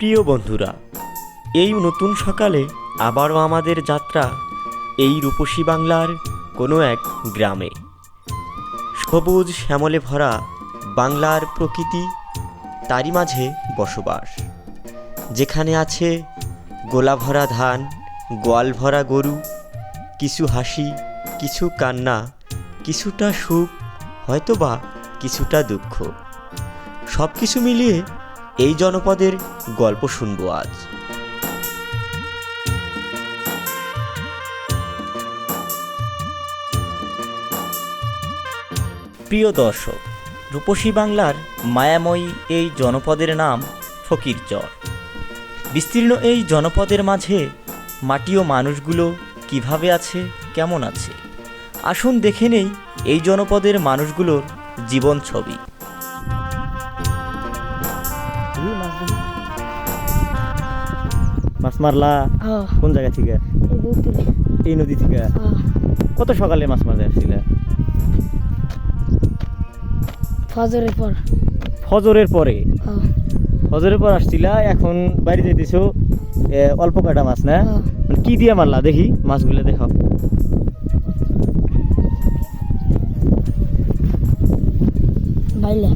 প্রিয় বন্ধুরা, এই নতুন সকালে আবারও আমাদের যাত্রা এই রূপসী বাংলার কোনো এক গ্রামে। সবুজ শ্যামলে ভরা বাংলার প্রকৃতি, তারই মাঝে বসবাস। যেখানে আছে গোলা ভরা ধান, গোয়াল ভরা গরু, কিছু হাসি, কিছু কান্না, কিছুটা সুখ, হয়তোবা কিছুটা দুঃখ। সব কিছু মিলিয়ে এই জনপদের গল্প শুনব আজ। প্রিয় দর্শক, রূপসী বাংলার মায়াময়ী এই জনপদের নাম ফকিরচর। বিস্তীর্ণ এই জনপদের মাঝে মাটি ও মানুষগুলো কীভাবে আছে, কেমন আছে? আসুন দেখে নেই এই জনপদের মানুষগুলোর জীবন ছবি। মাছ মারলা? কোন জায়গা থেকে? এই নদী থেকে? কত সকালে মাছ মারতে আসছিল? ফজরের পর। ফজরের পরে? ফজরের পর আসছিলা এখন বাইরে যেতেছো অল্প কাটা মাছ না। মানে কি দিয়ে মারলা? দেখি মাছগুলো বাইলে।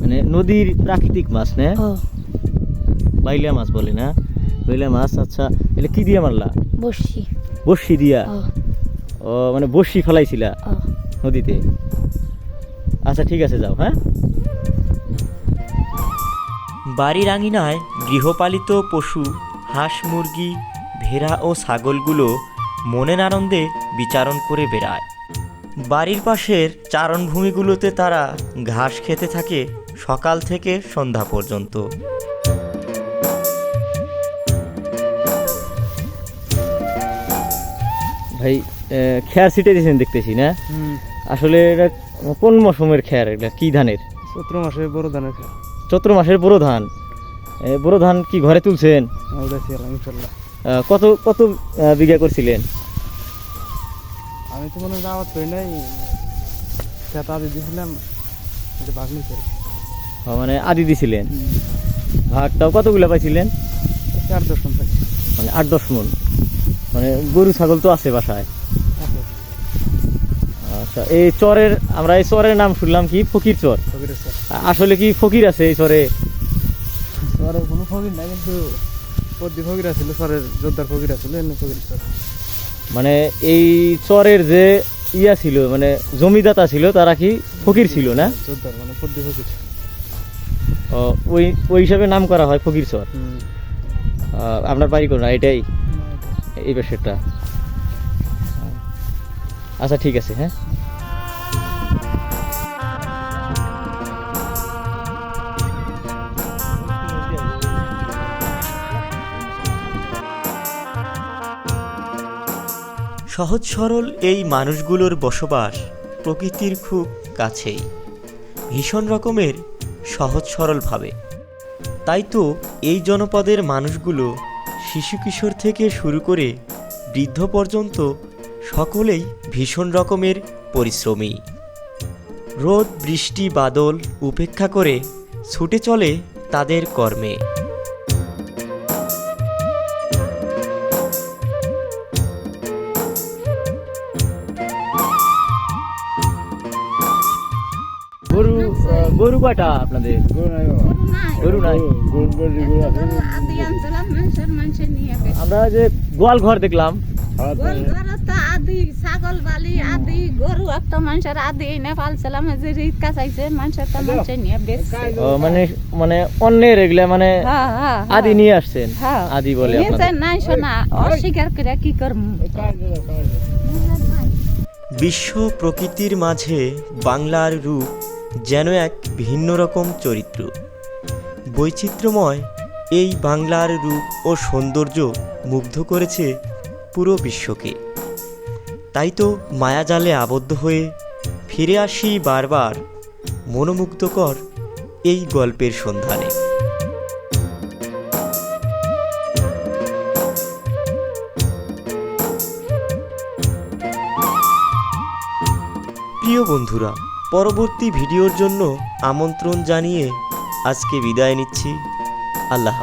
মানে নদীর প্রাকৃতিক মাছ না? বাইলা মাছ বলে না? বাইলা মাছ আচ্ছা এটা কি দিয়ে মারলা? বসছি বর্ষি দিয়া? ও। মানে বর্ষি ফেলাইছিলা? নদীতে? আচ্ছা ঠিক আছে যাও হ্যাঁ? বাড়ির আঙিনায় গৃহপালিত পশু হাঁস মুরগি ভেড়া ও ছাগলগুলো মনের আনন্দে বিচারণ করে বেড়ায়। বাড়ির পাশের চারণভূমিগুলোতে তারা ঘাস খেতে থাকে সকাল থেকে সন্ধ্যা পর্যন্ত। ভাই খেয়ার ছিটে দিয়েছেন দেখতেছি না? আসলে এটা কোন মৌসুমের খেয়ার? এটা কি ধানের? সতেরো মাসের বড় ধানের চৈত্র মাসের বড় ধান। বড় ধান কি ঘরে তুলছেন? আহ, কত কত বিঘা করছিলেন? আমি তো মনে যাওয়ার করি নাই। খেতা দিয়ে দিয়েছিলাম এটা ভাগ নিতে মানে আদি দিছিলেন? ভাগটাও কতগুলো পাইছিলেন? চার দর্শন থাকি মানে আট দশ মন মানে গরু ছাগল তো আছে বাসায়। আচ্ছা এই চরের আমরা এই চরের নাম শুনলাম কি? ফকির চর। আসলে কি ফকির আছে এই চরে? স্যারের কোনো ফকির নাই কিন্তু পদ্মী ফকির আছিল স্যারের জোরদার ফকির আছিল এমনি ফকির স্যার মানে এই চরের যে ইয়া ছিল মানে জমিদাতা ছিল তারা কি ফকির ছিল না? জোরদার মানে পদ্মী ফকির। ওই ওই হিসাবে নাম করা হয় ফকির চর। আহ, আপনার বাড়ি কোন এটাই। এই পাশেরটা। আচ্ছা ঠিক আছে হ্যাঁ। সহজ সরল এই মানুষগুলোর বসবাস প্রকৃতির খুব কাছেই। ভীষণ রকমের সহজ সরলভাবে। তাই তো এই জনপদের মানুষগুলো শিশু কিশোর থেকে শুরু করে বৃদ্ধ পর্যন্ত সকলেই ভীষণ রকমের পরিশ্রমী। রোদ, বৃষ্টি, বাদল উপেক্ষা করে ছুটে চলে তাদের কর্মে। গরু গরু কয়টা আপনাদের? গরু নাই আদি মানুষের মানুষের নিয়ে আমরা যে গোয়াল ঘর দেখলাম। আদি ছাগল বালি আদি গরু একটা মানুষের আদি এনে পালছিলাম। যে চাইছে মানুষের তো মানুষের নিয়ে বেশি। মানে মানে অন্যের এগুলা মানে হ্যাঁ হ্যাঁ আদি নিয়ে আসছেন। হ্যাঁ। আদি বলে নাই শোনা অস্বীকার করে কি করব? বিশ্ব প্রকৃতির মাঝে বাংলার রূপ যেন এক ভিন্ন রকম চরিত্র। বৈচিত্র্যময় এই বাংলার রূপ ও সৌন্দর্য মুগ্ধ করেছে পুরো বিশ্বকে। তাই তো মায়াজালে আবদ্ধ হয়ে ফিরে আসি বারবার মনোমুগ্ধকর এই গল্পের সন্ধানে। প্রিয় বন্ধুরা পরবর্তী ভিডিওর জন্য আমন্ত্রণ জানিয়ে আজকে বিদায় নিচ্ছি। আল্লাহ